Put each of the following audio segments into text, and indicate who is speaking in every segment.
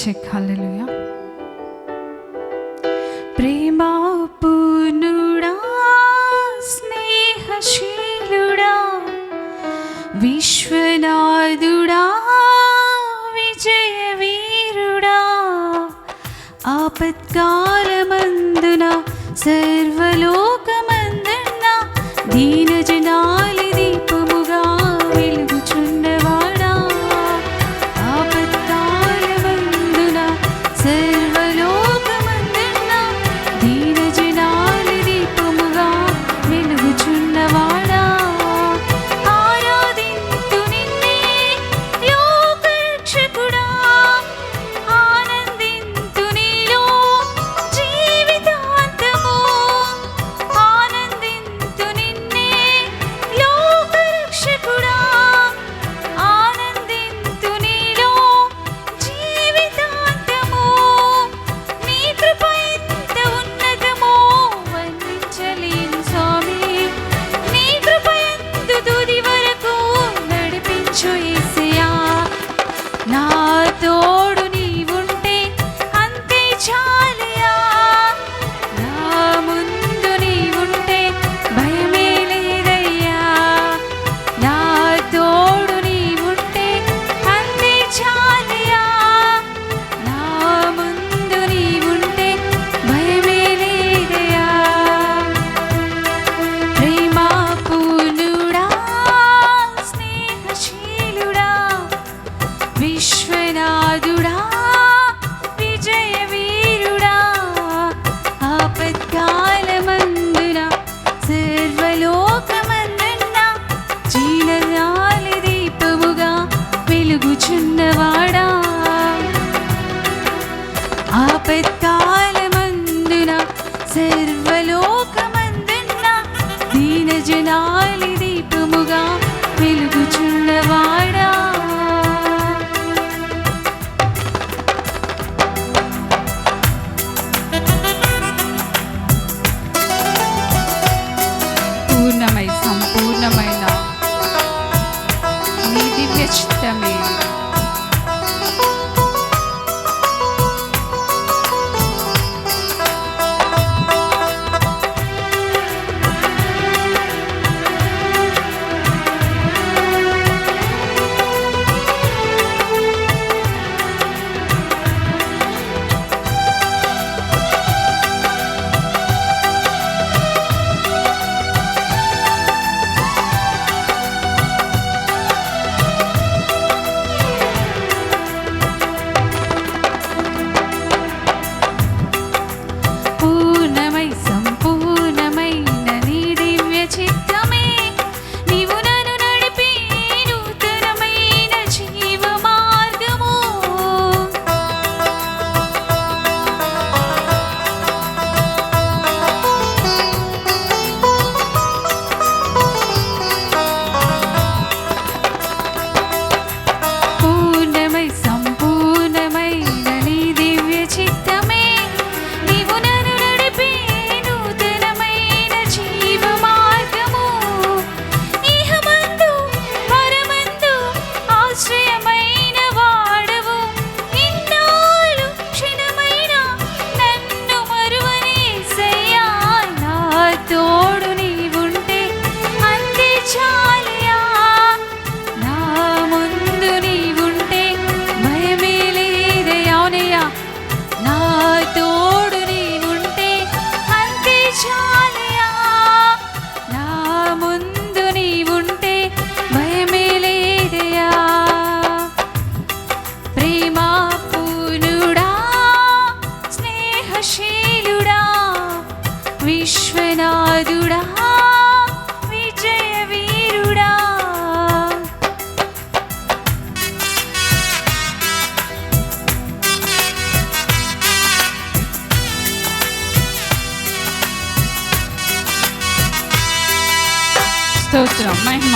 Speaker 1: Check hallelujah. ప్రేమ పూర్ణుడా స్నేహశీలుడా విశ్వనాథుడా విజయ వీరుడా ఆపత్కాలమందున సర్వలో సర్వకాలమందున సర్వలోకమందున దీనజనాలి దీపముగా వెలుగుచున్నవాడ విశ్వశీలుడా విశ్వనాథుడా స్తోత్రం మహిమ.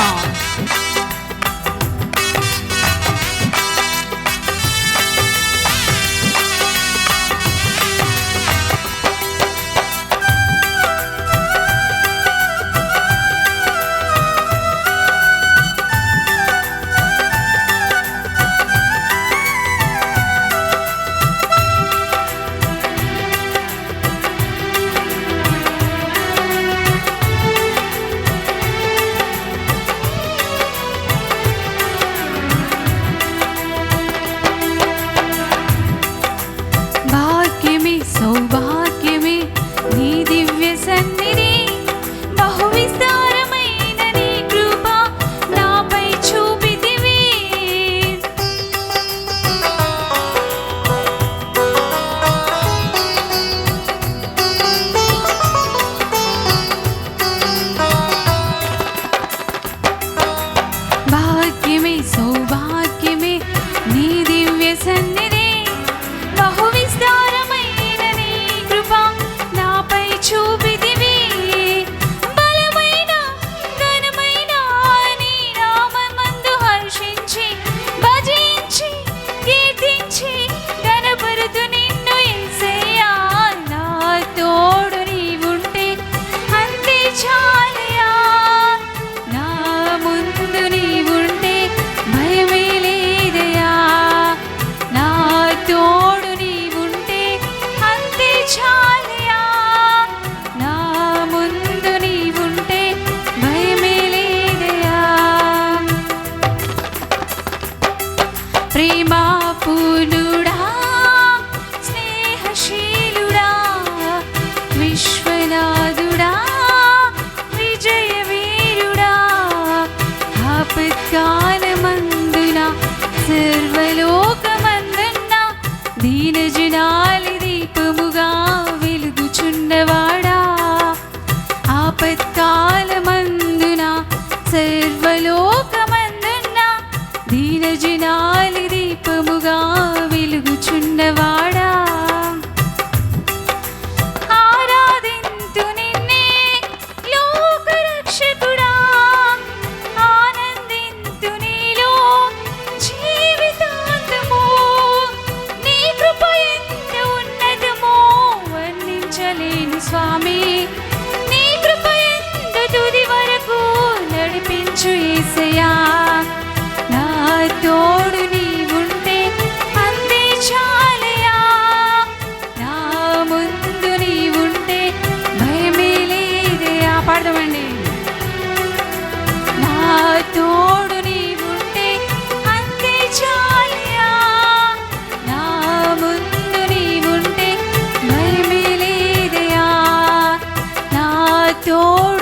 Speaker 1: adore